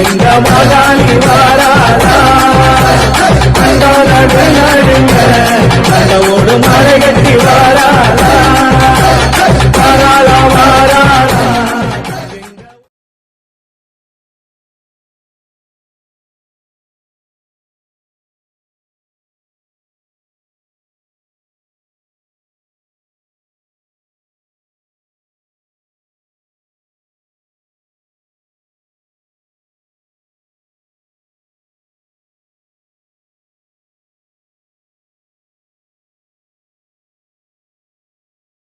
எந்த மகா